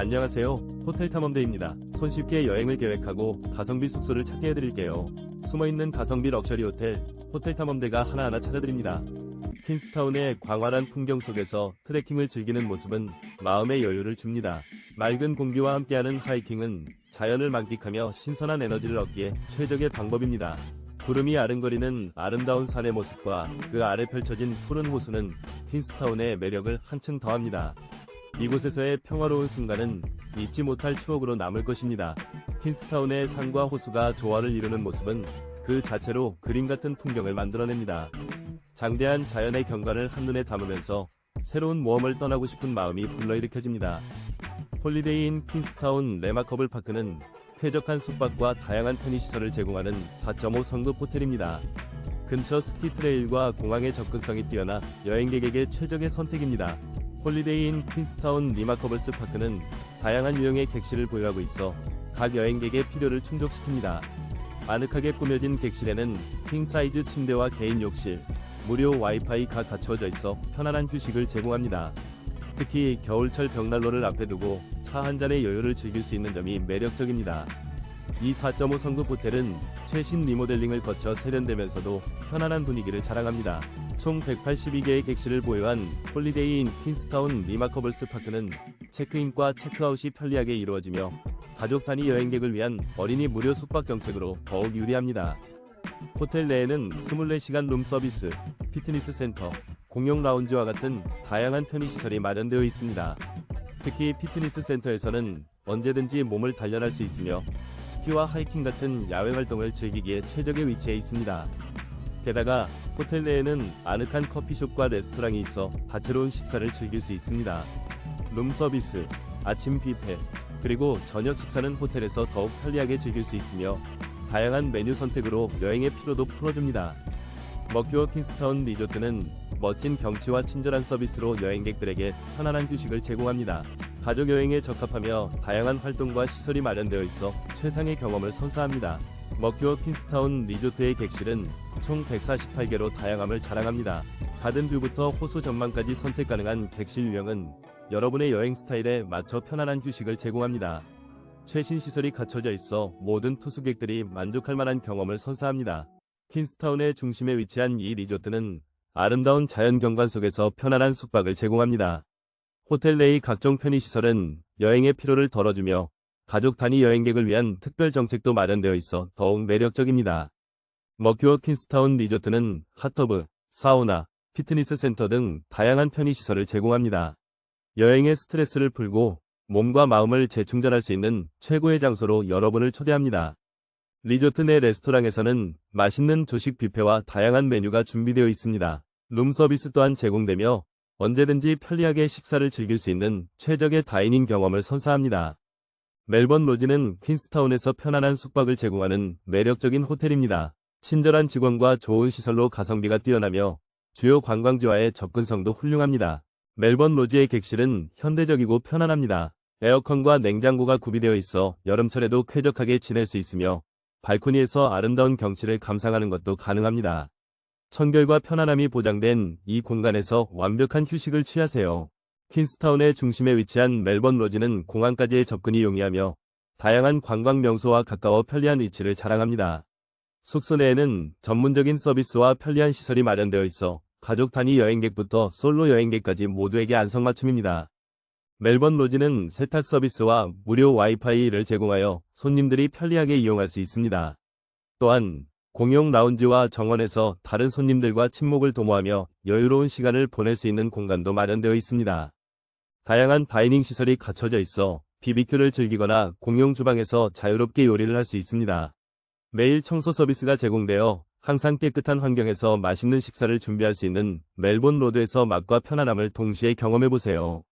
안녕하세요. 호텔 탐험대입니다. 손쉽게 여행을 계획하고 가성비 숙소를 찾게 해드릴게요. 숨어있는 가성비 럭셔리 호텔, 호텔 탐험대가 하나하나 찾아드립니다. 퀸스타운의 광활한 풍경 속에서 트레킹을 즐기는 모습은 마음의 여유를 줍니다. 맑은 공기와 함께하는 하이킹은 자연을 만끽하며 신선한 에너지를 얻기에 최적의 방법입니다. 구름이 아른거리는 아름다운 산의 모습과 그 아래 펼쳐진 푸른 호수는 퀸스타운의 매력을 한층 더합니다. 이곳에서의 평화로운 순간은 잊지 못할 추억으로 남을 것입니다. 퀸스타운의 산과 호수가 조화를 이루는 모습은 그 자체로 그림 같은 풍경을 만들어냅니다. 장대한 자연의 경관을 한눈에 담으면서 새로운 모험을 떠나고 싶은 마음이 불러일으켜집니다. 홀리데이인 퀸스타운 레마커블 파크는 쾌적한 숙박과 다양한 편의 시설을 제공하는 4.5 성급 호텔입니다. 근처 스키 트레일과 공항의 접근성이 뛰어나 여행객에게 최적의 선택입니다. 홀리데이인 퀸스타운 리마커블스 파크는 다양한 유형의 객실을 보유하고 있어 각 여행객의 필요를 충족시킵니다. 아늑하게 꾸며진 객실에는 킹 사이즈 침대와 개인 욕실, 무료 와이파이가 갖추어져 있어 편안한 휴식을 제공합니다. 특히 겨울철 벽난로를 앞에 두고 차 한 잔의 여유를 즐길 수 있는 점이 매력적입니다. 이 4.5 성급 호텔은 최신 리모델링을 거쳐 세련되면서도 편안한 분위기를 자랑합니다. 총 182개의 객실을 보유한 홀리데이인 퀸스타운 리마커블스 파크는 체크인과 체크아웃이 편리하게 이루어지며 가족 단위 여행객을 위한 어린이 무료 숙박 정책으로 더욱 유리합니다. 호텔 내에는 24시간 룸 서비스, 피트니스 센터, 공용 라운지와 같은 다양한 편의시설이 마련되어 있습니다. 특히 피트니스 센터에서는 언제든지 몸을 단련할 수 있으며 스키와 하이킹 같은 야외 활동을 즐기기에 최적의 위치에 있습니다. 게다가 호텔 내에는 아늑한 커피숍과 레스토랑이 있어 다채로운 식사를 즐길 수 있습니다. 룸 서비스, 아침 뷔페, 그리고 저녁 식사는 호텔에서 더욱 편리하게 즐길 수 있으며 다양한 메뉴 선택으로 여행의 피로도 풀어줍니다. 머큐어 킹스타운 리조트는 멋진 경치와 친절한 서비스로 여행객들에게 편안한 휴식을 제공합니다. 가족 여행에 적합하며 다양한 활동과 시설이 마련되어 있어 최상의 경험을 선사합니다. 머큐어 퀸스타운 리조트의 객실은 총 148개로 다양함을 자랑합니다. 가든뷰부터 호수 전망까지 선택 가능한 객실 유형은 여러분의 여행 스타일에 맞춰 편안한 휴식을 제공합니다. 최신 시설이 갖춰져 있어 모든 투숙객들이 만족할 만한 경험을 선사합니다. 퀸스타운의 중심에 위치한 이 리조트는 아름다운 자연 경관 속에서 편안한 숙박을 제공합니다. 호텔 내의 각종 편의시설은 여행의 피로를 덜어주며 가족 단위 여행객을 위한 특별 정책도 마련되어 있어 더욱 매력적입니다. 머큐어 퀸스타운 리조트는 핫터브, 사우나, 피트니스 센터 등 다양한 편의시설을 제공합니다. 여행의 스트레스를 풀고 몸과 마음을 재충전할 수 있는 최고의 장소로 여러분을 초대합니다. 리조트 내 레스토랑에서는 맛있는 조식 뷔페와 다양한 메뉴가 준비되어 있습니다. 룸 서비스 또한 제공되며 언제든지 편리하게 식사를 즐길 수 있는 최적의 다이닝 경험을 선사합니다. 멜번 로지는 퀸스타운에서 편안한 숙박을 제공하는 매력적인 호텔입니다. 친절한 직원과 좋은 시설로 가성비가 뛰어나며 주요 관광지와의 접근성도 훌륭합니다. 멜번 로지의 객실은 현대적이고 편안합니다. 에어컨과 냉장고가 구비되어 있어 여름철에도 쾌적하게 지낼 수 있으며 발코니에서 아름다운 경치를 감상하는 것도 가능합니다. 청결과 편안함이 보장된 이 공간에서 완벽한 휴식을 취하세요. 퀸스타운의 중심에 위치한 멜번 로지는 공항까지의 접근이 용이하며 다양한 관광 명소와 가까워 편리한 위치를 자랑합니다. 숙소 내에는 전문적인 서비스와 편리한 시설이 마련되어 있어 가족 단위 여행객부터 솔로 여행객까지 모두에게 안성맞춤입니다. 멜번 로지는 세탁 서비스와 무료 와이파이를 제공하여 손님들이 편리하게 이용할 수 있습니다. 또한 공용 라운지와 정원에서 다른 손님들과 친목을 도모하며 여유로운 시간을 보낼 수 있는 공간도 마련되어 있습니다. 다양한 다이닝 시설이 갖춰져 있어 BBQ를 즐기거나 공용 주방에서 자유롭게 요리를 할 수 있습니다. 매일 청소 서비스가 제공되어 항상 깨끗한 환경에서 맛있는 식사를 준비할 수 있는 멜본 로드에서 맛과 편안함을 동시에 경험해보세요.